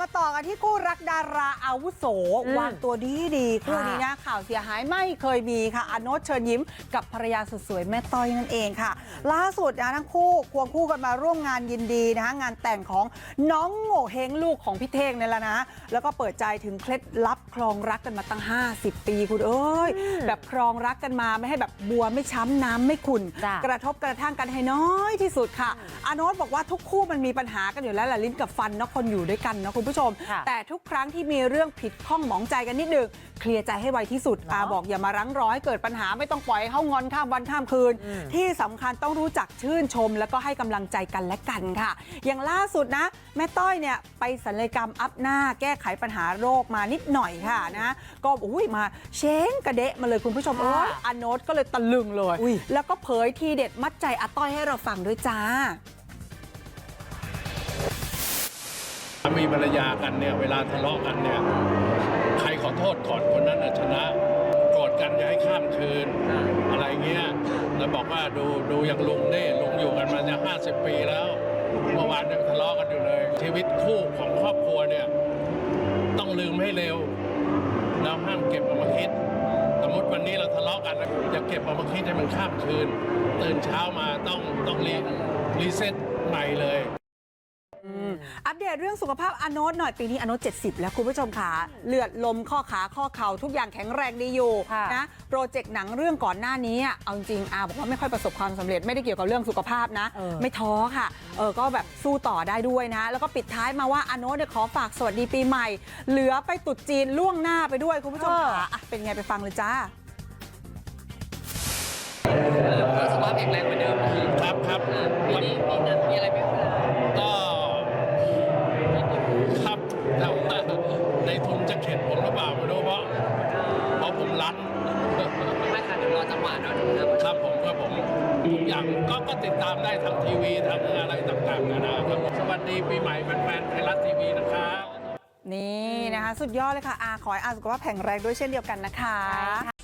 มาต่อกันที่คู่รักดาราอาวุโสอืมวางตัวดีดีๆคู่ค่ะนี้นะข่าวเสียหายไม่เคยมีค่ะอาโนตเชิญยิ้มกับภรรยาสุดสวยแม่ต้อยนั่นเองค่ะ ล่าสุดนะทั้งคู่ควงคู่กันมาร่วมงานยินดีนะคะงานแต่งของน้องโง่เฮงลูกของพี่เท่งนี่แหละนะ แล้วก็เปิดใจถึงเคล็ดลับครองรักกันมาตั้ง 50 ปีคุณเอ้ยแบบครองรักกันมาไม่ให้แบบบัวไม่ช้ำน้ำไม่ขุ่นจ้ะกระทบกระทั่งกันให้น้อยที่สุดค่ะอาโนตบอกว่าทุกคู่มันมีปัญหากันอยู่แล้วแหละลิ้นกับฟันเนาะคนอยู่ด้วยกันเนาะคุณผู้ชมค่ะแต่ทุกครั้งที่มีเรื่องผิดข้องหมองใจกันนิดนึงเคลียร์ใจให้ไวที่สุดเนาะอาบอกอย่ามารั้งร้อยเกิดปัญหาไม่ต้องปล่อยให้เขางอนข้ามวันข้ามคืนอืมที่สำคัญต้องรู้จักชื่นชม แล้วก็ให้กำลังใจกันและกันค่ะ อย่างล่าสุดนะ แม่ต้อยเนี่ยไปศัลยกรรมอัพหน้าแก้ไขปัญหาโรคมานิดหน่อยค่ะนะก็อุ้ยมาเช้งกระเดะมาเลยคุณผู้ชมเอ้ยอาโนตก็เลยตะลึงเลยอุ้ยแล้วก็เผยทีเด็ดมัดใจอาต้อยให้เราฟังด้วยจ้าสามีภรรยากันเนี่ยเวลาทะเลาะกันเนี่ย ใครขอโทษก่อนคนนั้นน่ะชนะโกรธกันอย่าให้ข้ามคืน อะไรเงี้ยแล้วบอกว่าดูดูอย่างลุงนี่ลุงอยู่กันมาจะห้าสิบปีแล้วเมื่อวานยังทะเลาะกันอยู่เลย ชีวิตคู่ของครอบครัวเนี่ย ต้องลืมให้เร็ว แล้วห้ามเก็บเอามาคิด สมมติวันนี้เราทะเลาะกันแล้วอย่าเก็บเอามาคิดให้มันข้ามคืน ตื่นเช้ามาต้องต้องรีรีเซ็ตใหม่เลย อัปเดตเรื่องสุขภาพอาโนตหน่อยปีนี้อาโนต70 แล้วคุณผู้ชมค่ะ เลือดลมข้อขาข้อเข่าทุกอย่างแข็งแรงดีอยู่ค่ะนะโปรเจกต์หนังเรื่องก่อนหน้านี้อะเอาจริงอาบอกว่าไม่ค่อยประสบความสำเร็จไม่ได้เกี่ยวกับเรื่องสุขภาพนะเออไม่ท้อค่ะเออก็แบบสู้ต่อได้ด้วยนะ แล้วก็ปิดท้ายมาว่าอาโนตเนี่ยขอฝากสวัสดีปีใหม่ เหลือไปตรุดจีนล่วงหน้าไปด้วยคุณผู้ชมค่ะอะเป็นไงไปฟังเลยจ้าสุขภาพแข็งแรงเหมือนเดิมพี่ ครับครับ ปีนี้มีหนังมีอะไรไหมครับ ก็ครับแต่ว่าในทุนจะเข็ดผมหรือเปล่าไม่รู้เพราะเพราะผมรัน ไม่ค่ะเดี๋ยวรอจังหวะเนาะนะครับครับผมครับผมทุกอย่างก็ก็ติดตามได้ทางทีวีทางอะไรต่างๆนานาครับผมสวัสดีปีใหม่แฟนๆไทยรัฐทีวีนะครับนี่นะคะ สุดยอดเลยค่ะอาขอให้อาสุขภาพแข็งแรงด้วยเช่นเดียวกันนะคะ